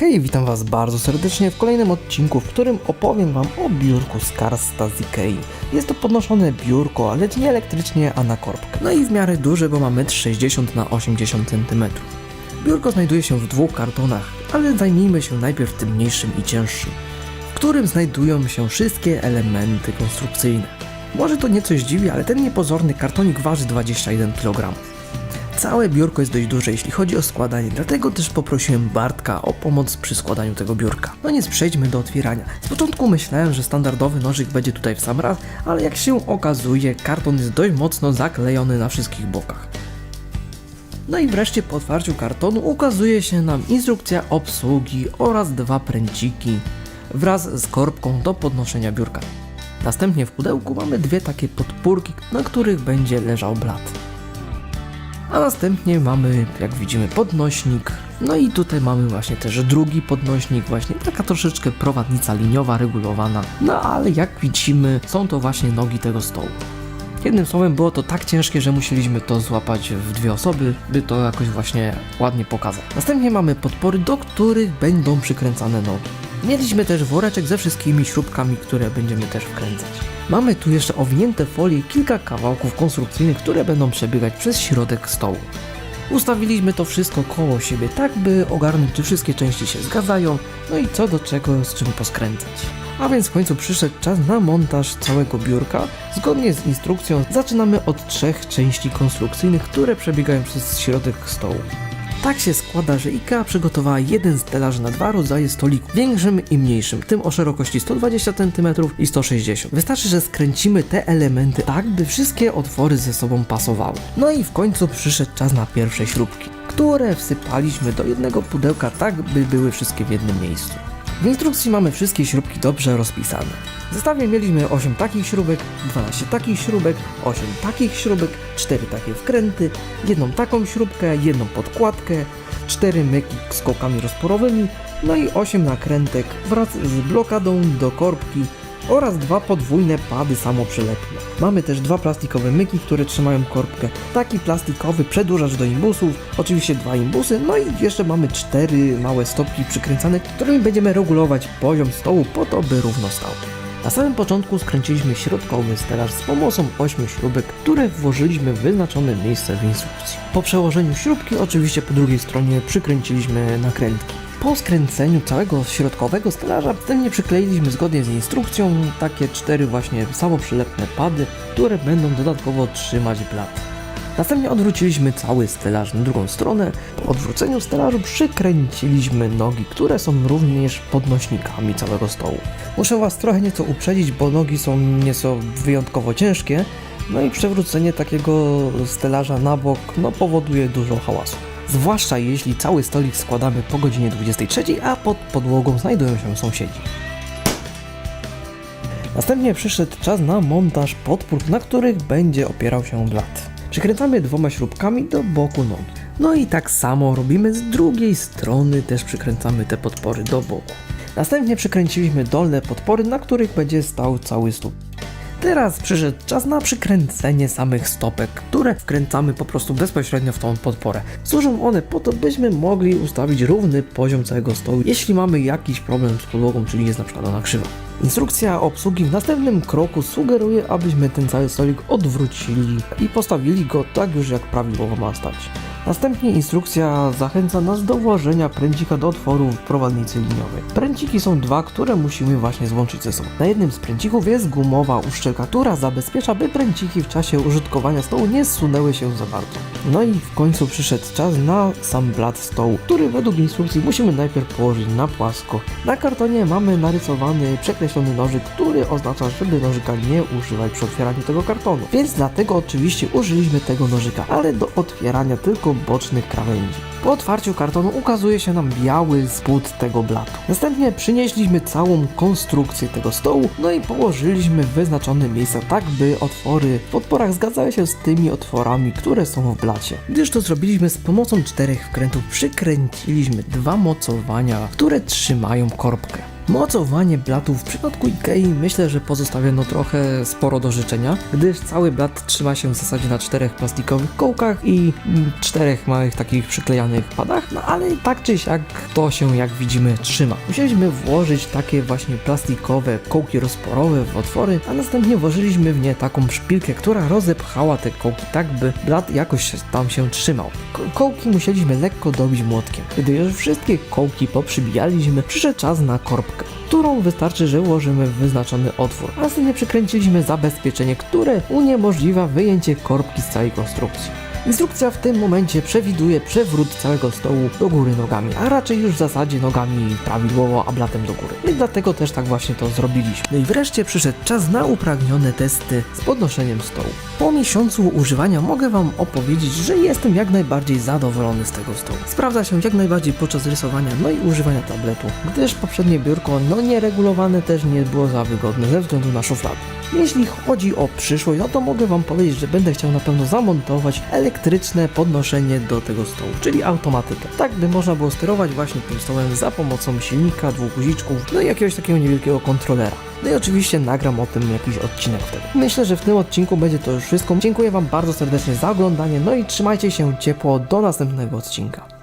Hej, witam Was bardzo serdecznie w kolejnym odcinku, w którym opowiem Wam o biurku z Karsta z Ikei. Jest to podnoszone biurko, ale nie elektrycznie, a na korbkę. No i w miarę duże, bo ma 1,60 na 80 cm. Biurko znajduje się w dwóch kartonach, ale zajmijmy się najpierw tym mniejszym i cięższym, w którym znajdują się wszystkie elementy konstrukcyjne. Może to nieco zdziwi, ale ten niepozorny kartonik waży 21 kg. Całe biurko jest dość duże, jeśli chodzi o składanie, dlatego też poprosiłem Bartka o pomoc przy składaniu tego biurka. No więc przejdźmy do otwierania. Z początku myślałem, że standardowy nożyk będzie tutaj w sam raz, ale jak się okazuje, karton jest dość mocno zaklejony na wszystkich bokach. No i wreszcie po otwarciu kartonu ukazuje się nam instrukcja obsługi oraz dwa pręciki wraz z korbką do podnoszenia biurka. Następnie w pudełku mamy dwie takie podpórki, na których będzie leżał blat. A następnie mamy, jak widzimy, podnośnik. No i tutaj mamy właśnie też drugi podnośnik, właśnie taka troszeczkę prowadnica liniowa, regulowana. No ale jak widzimy, są to właśnie nogi tego stołu. Jednym słowem było to tak ciężkie, że musieliśmy to złapać w dwie osoby, by to jakoś właśnie ładnie pokazać. Następnie mamy podpory, do których będą przykręcane nogi. Mieliśmy też woreczek ze wszystkimi śrubkami, które będziemy też wkręcać. Mamy tu jeszcze owinięte folie kilka kawałków konstrukcyjnych, które będą przebiegać przez środek stołu. Ustawiliśmy to wszystko koło siebie, tak by ogarnąć, czy wszystkie części się zgadzają, no i co do czego, z czym poskręcać. A więc w końcu przyszedł czas na montaż całego biurka. Zgodnie z instrukcją zaczynamy od trzech części konstrukcyjnych, które przebiegają przez środek stołu. Tak się składa, że IKEA przygotowała jeden stelaż na dwa rodzaje stolików, większym i mniejszym, tym o szerokości 120 cm i 160 Wystarczy, że skręcimy te elementy tak, by wszystkie otwory ze sobą pasowały. No i w końcu przyszedł czas na pierwsze śrubki, które wsypaliśmy do jednego pudełka tak, by były wszystkie w jednym miejscu. W instrukcji mamy wszystkie śrubki dobrze rozpisane. W zestawie mieliśmy 8 takich śrubek, 12 takich śrubek, 8 takich śrubek, 4 takie wkręty, jedną taką śrubkę, jedną podkładkę, 4 myki z kołkami rozporowymi, no i 8 nakrętek wraz z blokadą do korbki oraz dwa podwójne pady samoprzylepne. Mamy też dwa plastikowe myki, które trzymają korbkę. Taki plastikowy przedłużacz do imbusów, oczywiście dwa imbusy, no i jeszcze mamy cztery małe stopki przykręcane, którymi będziemy regulować poziom stołu po to, by równo stał. Na samym początku skręciliśmy środkowy stelaż z pomocą 8 śrubek, które włożyliśmy w wyznaczone miejsce w instrukcji. Po przełożeniu śrubki oczywiście po drugiej stronie przykręciliśmy nakrętki. Po skręceniu całego środkowego stelaża wstępnie przykleiliśmy zgodnie z instrukcją takie cztery właśnie samoprzylepne pady, które będą dodatkowo trzymać blat. Następnie odwróciliśmy cały stelaż na drugą stronę. Po odwróceniu stelażu przykręciliśmy nogi, które są również podnośnikami całego stołu. Muszę Was trochę nieco uprzedzić, bo nogi są nieco wyjątkowo ciężkie, no i przewrócenie takiego stelaża na bok no, powoduje dużo hałasu. Zwłaszcza jeśli cały stolik składamy po godzinie 23, a pod podłogą znajdują się sąsiedzi. Następnie przyszedł czas na montaż podpór, na których będzie opierał się blat. Przykręcamy dwoma śrubkami do boku nogi. No i tak samo robimy z drugiej strony, też przykręcamy te podpory do boku. Następnie przykręciliśmy dolne podpory, na których będzie stał cały stół. Teraz przyszedł czas na przykręcenie samych stopek, które wkręcamy po prostu bezpośrednio w tą podporę. Służą one po to, byśmy mogli ustawić równy poziom całego stołu, jeśli mamy jakiś problem z podłogą, czyli jest na przykład ona krzywa. Instrukcja obsługi w następnym kroku sugeruje, abyśmy ten cały stolik odwrócili i postawili go tak już jak prawidłowo ma stać. Następnie instrukcja zachęca nas do włożenia pręcika do otworu w prowadnicy liniowej. Pręciki są dwa, które musimy właśnie złączyć ze sobą. Na jednym z pręcików jest gumowa uszczelka, która zabezpiecza, by pręciki w czasie użytkowania stołu nie zsunęły się za bardzo. No i w końcu przyszedł czas na sam blat stołu, który według instrukcji musimy najpierw położyć na płasko. Na kartonie mamy narysowany przekreślony nożyk, który oznacza, żeby nożyka nie używać przy otwieraniu tego kartonu. Więc dlatego oczywiście użyliśmy tego nożyka, ale do otwierania tylko bocznych krawędzi. Po otwarciu kartonu ukazuje się nam biały spód tego blatu. Następnie przynieśliśmy całą konstrukcję tego stołu, no i położyliśmy w wyznaczone miejsca tak, by otwory w podporach zgadzały się z tymi otworami, które są w blacie. Gdyż to zrobiliśmy z pomocą czterech wkrętów, przykręciliśmy dwa mocowania, które trzymają korbkę. Mocowanie blatów w przypadku Ikei myślę, że pozostawiono trochę sporo do życzenia, gdyż cały blat trzyma się w zasadzie na czterech plastikowych kołkach i mm, czterech małych takich przyklejanych padach, no ale tak czy siak to się jak widzimy trzyma. Musieliśmy włożyć takie właśnie plastikowe kołki rozporowe w otwory, a następnie włożyliśmy w nie taką szpilkę, która rozepchała te kołki tak, by blat jakoś tam się trzymał. Ko- kołki musieliśmy lekko dobić młotkiem. Gdy już wszystkie kołki poprzybijaliśmy, przyszedł czas na korbkę, którą wystarczy, że ułożymy w wyznaczony otwór, a następnie przykręciliśmy zabezpieczenie, które uniemożliwia wyjęcie korbki z całej konstrukcji. Instrukcja w tym momencie przewiduje przewrót całego stołu do góry nogami, a raczej już w zasadzie nogami prawidłowo, a blatem do góry. I dlatego też tak właśnie to zrobiliśmy. No i wreszcie przyszedł czas na upragnione testy z podnoszeniem stołu. Po miesiącu używania mogę Wam opowiedzieć, że jestem jak najbardziej zadowolony z tego stołu. Sprawdza się jak najbardziej podczas rysowania, no i używania tabletu, gdyż poprzednie biurko, no nieregulowane też nie było za wygodne ze względu na szuflady. Jeśli chodzi o przyszłość, no to mogę Wam powiedzieć, że będę chciał na pewno zamontować elektryczne podnoszenie do tego stołu, czyli automatykę. Tak by można było sterować właśnie tym stołem za pomocą silnika, dwóch guziczków, no i jakiegoś takiego niewielkiego kontrolera. No i oczywiście nagram o tym jakiś odcinek wtedy. Myślę, że w tym odcinku będzie to już wszystko. Dziękuję Wam bardzo serdecznie za oglądanie, no i trzymajcie się ciepło do następnego odcinka.